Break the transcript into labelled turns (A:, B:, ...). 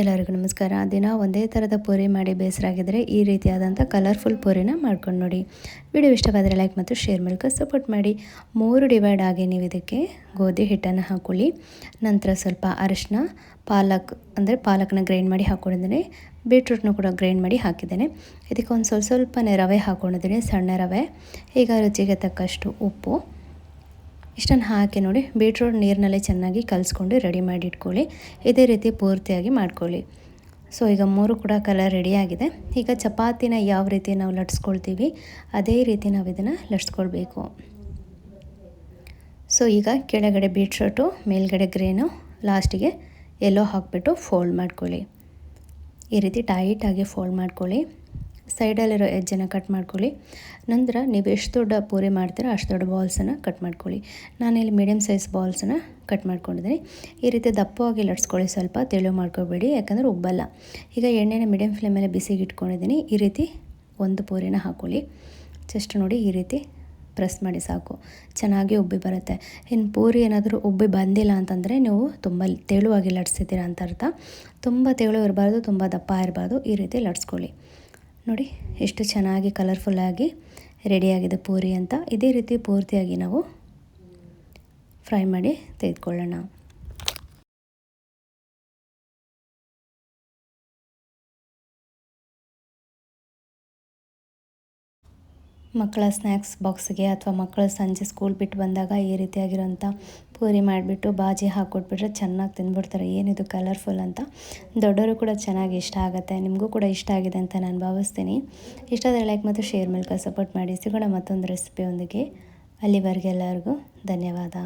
A: ಎಲ್ಲರಿಗೂ ನಮಸ್ಕಾರ. ದಿನ ಒಂದೇ ಥರದ ಪೂರಿ ಮಾಡಿ ಬೇಸರಾಗಿದ್ದರೆ ಈ ರೀತಿಯಾದಂಥ ಕಲರ್ಫುಲ್ ಪೂರಿನ ಮಾಡ್ಕೊಂಡು ನೋಡಿ. ವಿಡಿಯೋ ಇಷ್ಟವಾದರೆ ಲೈಕ್ ಮತ್ತು ಶೇರ್ ಮೂಲಕ ಸಪೋರ್ಟ್ ಮಾಡಿ. ಮೂರು ಡಿವೈಡ್ ಆಗಿ ನೀವು ಇದಕ್ಕೆ ಗೋಧಿ ಹಿಟ್ಟನ್ನು ಹಾಕ್ಕೊಳ್ಳಿ ನಂತರ ಸ್ವಲ್ಪ ಅರಿಶಿನ ಪಾಲಕ್ ಅಂದರೆ ಪಾಲಕ್ನ ಗ್ರೈಂಡ್ ಮಾಡಿ ಹಾಕ್ಕೊಂಡಿದ್ದೇನೆ ಬೀಟ್ರೂಟ್ನ ಕೂಡ ಗ್ರೈಂಡ್ ಮಾಡಿ ಹಾಕಿದ್ದೇನೆ. ಇದಕ್ಕೆ ಒಂದು ಸ್ವಲ್ಪ ಸ್ವಲ್ಪನೇ ರವೆ ಹಾಕ್ಕೊಂಡಿದ್ದೀನಿ ಸಣ್ಣ ರವೆ. ಈಗ ರುಚಿಗೆ ತಕ್ಕಷ್ಟು ಉಪ್ಪು. ಇಷ್ಟನ್ನು ಹಾಕಿ ನೋಡಿ, ಬೀಟ್ರೂಟ್ ನೀರಿನಲ್ಲಿ ಚೆನ್ನಾಗಿ ಕಲಿಸ್ಕೊಂಡು ರೆಡಿ ಮಾಡಿ ಇಟ್ಕೊಳ್ಳಿ. ಇದೇ ರೀತಿ ಪೂರ್ತಿಯಾಗಿ ಮಾಡ್ಕೊಳ್ಳಿ. ಸೊ, ಈಗ ಮೂರು ಕೂಡ ಕಲರ್ ರೆಡಿಯಾಗಿದೆ ಈಗ ಚಪಾತಿನ ಯಾವ ರೀತಿ ನಾವು ಲಟ್ಸ್ಕೊಳ್ತೀವಿ, ಅದೇ ರೀತಿ ನಾವು ಇದನ್ನು ಲಟ್ಸ್ಕೊಳ್ಬೇಕು. ಸೊ, ಈಗ ಕೆಳಗಡೆ ಬೀಟ್ರೂಟು, ಮೇಲ್ಗಡೆ ಗ್ರೇನು, ಲಾಸ್ಟಿಗೆ ಎಲ್ಲೋ ಹಾಕಿಬಿಟ್ಟು ಫೋಲ್ಡ್ ಮಾಡ್ಕೊಳ್ಳಿ. ಈ ರೀತಿ ಟೈಟಾಗಿ ಫೋಲ್ಡ್ ಮಾಡ್ಕೊಳ್ಳಿ. ಸೈಡಲ್ಲಿರೋ ಎಜ್ಜನ್ನು ಕಟ್ ಮಾಡ್ಕೊಳ್ಳಿ. ನಂತರ ನೀವು ಎಷ್ಟು ದೊಡ್ಡ ಪೂರಿ ಮಾಡ್ತೀರೋ ಅಷ್ಟು ದೊಡ್ಡ ಬಾಲ್ಸನ್ನು ಕಟ್ ಮಾಡ್ಕೊಳ್ಳಿ. ನಾನಿಲ್ಲಿ ಮೀಡಿಯಮ್ ಸೈಜ್ ಬಾಲ್ಸನ್ನು ಕಟ್ ಮಾಡ್ಕೊಂಡಿದ್ದೀನಿ. ಈ ರೀತಿ ದಪ್ಪವಾಗಿ ಲಟ್ಸ್ಕೊಳ್ಳಿ, ಸ್ವಲ್ಪ ತೆಳು ಮಾಡ್ಕೊಬೇಡಿ, ಯಾಕಂದರೆ ಉಬ್ಬಲ್ಲ. ಈಗ ಎಣ್ಣೆನ ಮೀಡಿಯಮ್ ಫ್ಲೇಮಲ್ಲಿ ಬಿಸಿಗೆ ಇಟ್ಕೊಂಡಿದ್ದೀನಿ. ಈ ರೀತಿ ಒಂದು ಪೂರಿನ ಹಾಕ್ಕೊಳ್ಳಿ ಜಸ್ಟ್ ನೋಡಿ ಈ ರೀತಿ ಪ್ರೆಸ್ ಮಾಡಿ ಸಾಕು. ಚೆನ್ನಾಗಿ ಉಬ್ಬಿ ಬರುತ್ತೆ. ಇನ್ನು ಪೂರಿ ಏನಾದರೂ ಉಬ್ಬಿ ಬಂದಿಲ್ಲ ಅಂತಂದರೆ ನೀವು ತುಂಬ ತೆಳುವಾಗಿ ಲಟ್ಸಿದ್ದೀರಾ ಅಂತ ಅರ್ಥ. ತುಂಬ ತೆಳು ಇರಬಾರ್ದು, ತುಂಬ ದಪ್ಪ ಇರಬಾರ್ದು. ಈ ರೀತಿ ಲಟ್ಸ್ಕೊಳ್ಳಿ. ನೋಡಿ ಎಷ್ಟು ಚೆನ್ನಾಗಿ ಕಲರ್ಫುಲ್ಲಾಗಿ ರೆಡಿಯಾಗಿದೆ ಪೂರಿ ಅಂತ. ಇದೇ ರೀತಿ ಪೂರ್ತಿಯಾಗಿ ನಾವು ಫ್ರೈ ಮಾಡಿ ತೆಗೆದುಕೊಳ್ಳೋಣ. ಮಕ್ಕಳ ಸ್ನ್ಯಾಕ್ಸ್ ಬಾಕ್ಸ್ಗೆ ಅಥವಾ ಮಕ್ಕಳು ಸಂಜೆ ಸ್ಕೂಲ್ ಬಿಟ್ಟು ಬಂದಾಗ ಈ ರೀತಿಯಾಗಿರೋಂಥ ಪೂರಿ ಮಾಡಿಬಿಟ್ಟು ಬಾಜಿ ಹಾಕ್ಕೊಟ್ಬಿಟ್ರೆ ಚೆನ್ನಾಗಿ ತಿಂದ್ಬಿಡ್ತಾರೆ ಏನಿದು ಕಲರ್ಫುಲ್ ಅಂತ. ದೊಡ್ಡವರು ಕೂಡ ಚೆನ್ನಾಗಿ ಇಷ್ಟ ಆಗುತ್ತೆ. ನಿಮಗೂ ಕೂಡ ಇಷ್ಟ ಆಗಿದೆ ಅಂತ ನಾನು ಭಾವಿಸ್ತೀನಿ. ಇಷ್ಟಾದರೆ ಲೈಕ್ ಮತ್ತು ಶೇರ್ ಮೂಲಕ ಸಪೋರ್ಟ್ ಮಾಡಿ ಸಿಗೋಣ ಮತ್ತೊಂದು ರೆಸಿಪಿಯೊಂದಿಗೆ ಅಲ್ಲಿವರೆಗೆ ಎಲ್ಲರಿಗೂ ಧನ್ಯವಾದ.